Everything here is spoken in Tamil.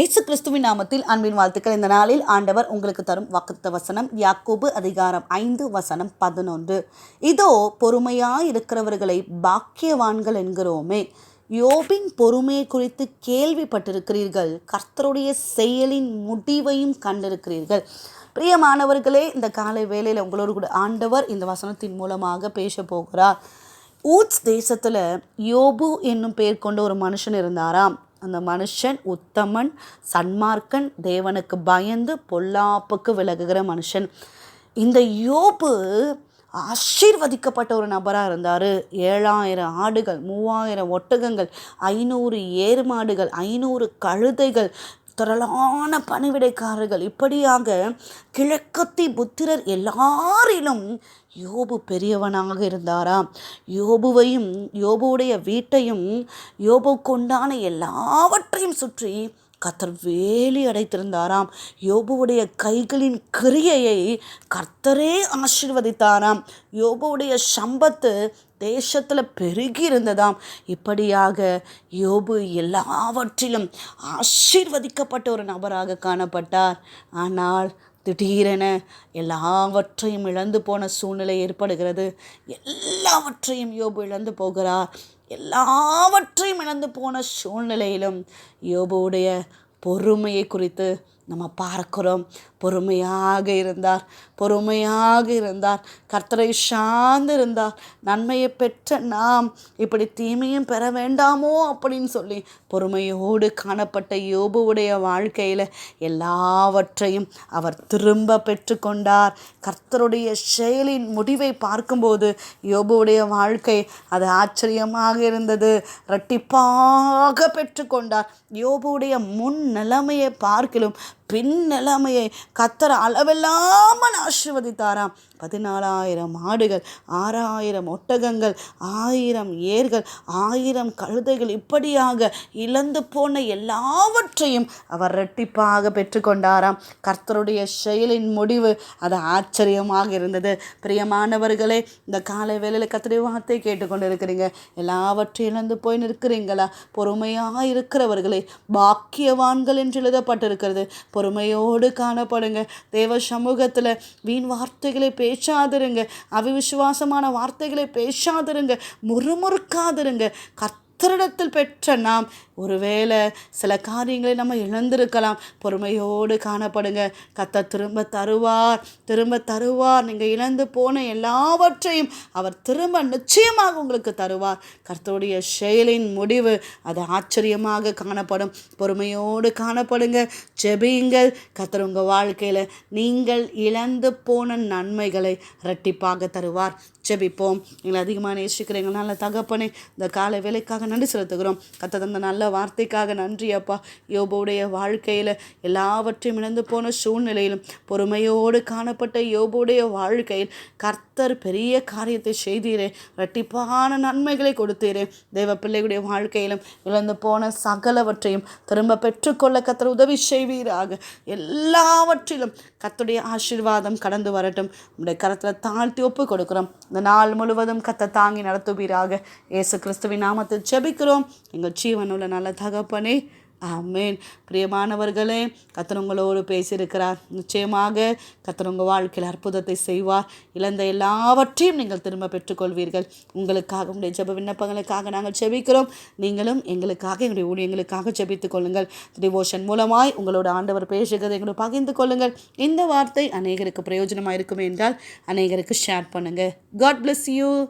இயேசு கிறிஸ்துவின் நாமத்தில் அன்பின் வாழ்த்துக்கள். இந்த நாளில் ஆண்டவர் உங்களுக்கு தரும் வாக்குத்த வசனம் யாக்கோபு அதிகாரம் ஐந்து வசனம் பதினொன்று. இதோ பொறுமையாக இருக்கிறவர்களை பாக்கியவான்கள் என்கிறோமே. யோபின் பொறுமையை குறித்து கேள்விப்பட்டிருக்கிறீர்கள். கர்த்தருடைய செயலின் முடிவையும் கண்டிருக்கிறீர்கள். பிரியமானவர்களே இந்த காலை வேளையில் உங்களோடு கூட ஆண்டவர் இந்த வசனத்தின் மூலமாக பேச போகிறார். ஊட்ஸ் தேசத்தில் யோபு என்னும் பெயர் கொண்ட ஒரு மனுஷன் இருந்தாராம். அந்த மனுஷன் உத்தமன் சன்மார்க்கன் தேவனுக்கு பயந்து பொல்லாப்புக்கு விலகுகிற மனுஷன். இந்த யோபு ஆசீர்வதிக்கப்பட்ட ஒரு நபராக இருந்தார். ஏழாயிரம் ஆடுகள் மூவாயிரம் ஒட்டகங்கள் ஐநூறு ஏறு மாடுகள் ஐநூறு கழுதைகள் திரளான பணிவிடைக்காரர்கள். இப்படியாக கிழக்கத்தி புத்திரர் எல்லாரிலும் யோபு பெரியவனாக இருந்தாராம். யோபுவையும் யோபுடைய வீட்டையும் யோபு கொண்டான எல்லாவற்றையும் சுற்றி கர்த்தர் வேலி அடைத்திருந்தாராம். யோபுவுடைய கைகளின் கிரியையை கர்த்தரே ஆசிர்வதித்தாராம். யோபுவுடைய சம்பத்து தேசத்தில் பெருகி இருந்ததாம். இப்படியாக யோபு எல்லாவற்றிலும் ஆசீர்வதிக்கப்பட்ட ஒரு நபராக காணப்பட்டார். ஆனால் திடீரென எல்லாவற்றையும் இழந்து போன சூழ்நிலை ஏற்படுகிறது. எல்லாவற்றையும் யோபு இழந்து போகிறார். எல்லாவற்றையும் இழந்து போன சூழ்நிலையிலும் யோபுடைய பொறுமையை குறித்து நம்ம பார்க்கிறோம். பொறுமையாக இருந்தார். பொறுமையாக இருந்தார். கர்த்தரை சார்ந்து இருந்தார் நன்மையை பெற்ற நாம் இப்படி தீமையும் பெற வேண்டாமோ அப்படின்னு சொல்லி பொறுமையோடு காணப்பட்ட யோபுவுடைய வாழ்க்கையில் எல்லாவற்றையும் அவர் திரும்ப பெற்றுக்கொண்டார் கர்த்தருடைய செயலின் முடிவை பார்க்கும்போது யோபுவுடைய வாழ்க்கை அது ஆச்சரியமாக இருந்தது. இரட்டிப்பாக பெற்றுக்கொண்டார் யோபுவுடைய முன் நிலைமையை பார்க்கிலும் பின் நிலைமையை கத்தர அளவில்லாமல் ஆசிர்வதித்தாராம். பதினாலாயிரம் ஆடுகள் ஆறாயிரம் ஒட்டகங்கள் ஆயிரம் ஏர்கள் ஆயிரம் கழுதைகள் இப்படியாக இழந்து போன எல்லாவற்றையும் அவர் ரெட்டிப்பாக பெற்றுக்கொண்டாராம். கர்த்தருடைய செயலின் முடிவு அது ஆச்சரியமாக இருந்தது. பிரியமானவர்களே இந்த காலை வேலையில் கத்திரி வார்த்தை கேட்டுக்கொண்டு இருக்கிறீங்க எல்லாவற்றையும் இழந்து போய் நிற்கிறீங்களா? பொறுமையாக இருக்கிறவர்களே பாக்கியவான்கள் என்று எழுதப்பட்டிருக்கிறது. பொறுமையோடு காணப்படுங்க. தேவ சமூகத்தில் வீண் வார்த்தைகளை பேசாதிருங்க. அவிவிசுவாசமான வார்த்தைகளை பேசாதிருங்க. முறுமுறுக்காதிருங்க. கர்த்தரிடத்தில் பெற்ற நாம் ஒருவேளை சில காரியங்களை நம்ம இழந்திருக்கலாம். பொறுமையோடு காணப்படுங்க. கத்த திரும்ப தருவார். திரும்ப தருவார். நீங்கள் இழந்து போன எல்லாவற்றையும் அவர் திரும்ப நிச்சயமாக உங்களுக்கு தருவார். கர்த்தருடைய செயலின் முடிவு அது ஆச்சரியமாக காணப்படும். பொறுமையோடு காணப்படுங்க. ஜெபியுங்கள். கத்தர் உங்கள் வாழ்க்கையில் நீங்கள் இழந்து போன நன்மைகளை இரட்டிப்பாக தருவார். ஜெபிப்போம். எங்களை அதிகமாக நேசிக்கிறீங்க நல்ல தகப்பனே இந்த காலை வேலைக்காக நன்றி செலுத்துகிறோம். கத்த தந்த நல்ல வார்த்தைக்காக நன்றி அப்பா. யோபுடைய வாழ்க்கையில் எல்லாவற்றையும் இழந்து போன சூழ்நிலையிலும் பொறுமையோடு காணப்பட்ட யோபுடைய வாழ்க்கையில் கர்த்தர் பெரிய காரியத்தை செய்தீரே. இரட்டிப்பான நன்மைகளை கொடுத்தீரே. தெய்வ பிள்ளைகளுடைய வாழ்க்கையிலும் இழந்து போன சகலவற்றையும் திரும்ப பெற்றுக்கொள்ள கத்தர் உதவி செய்வீராக. எல்லாவற்றிலும் கத்துடைய ஆசீர்வாதம் கடந்து வரட்டும். உடைய கரத்தில் தாழ்த்தி ஒப்பு கொடுக்குறோம் இந்த நாள் முழுவதும் கத்த தாங்கி நடத்துவீராக. இயேசு கிறிஸ்துவின் நாமத்தில் ஜபிக்கிறோம். எங்கள் ஜீவனுள்ள நல்ல தகப்பனே. ஆமேன். பிரியமானவர்களே கத்தர் பேசியிருக்கிறார். நிச்சயமாக கத்தர் வாழ்க்கையில் அற்புதத்தை செய்வார். இழந்த எல்லாவற்றையும் நீங்கள் திரும்ப பெற்றுக்கொள்வீர்கள். உங்களுக்காக உங்களுடைய ஜப விண்ணப்பங்களுக்காக நாங்கள் ஜெபிக்கிறோம். நீங்களும் எங்களுக்காக எங்களுடைய ஊழியங்களுக்காக ஜெபித்துக் கொள்ளுங்கள். டிவோஷன் மூலமாய் உங்களோட ஆண்டவர் பேசுகிறதை எங்களோட பகிர்ந்து கொள்ளுங்கள். இந்த வார்த்தை அநேகருக்கு பிரயோஜனமாக இருக்குமே என்றால் அநேகருக்கு ஷேர் பண்ணுங்கள் காட் பிளஸ் யூ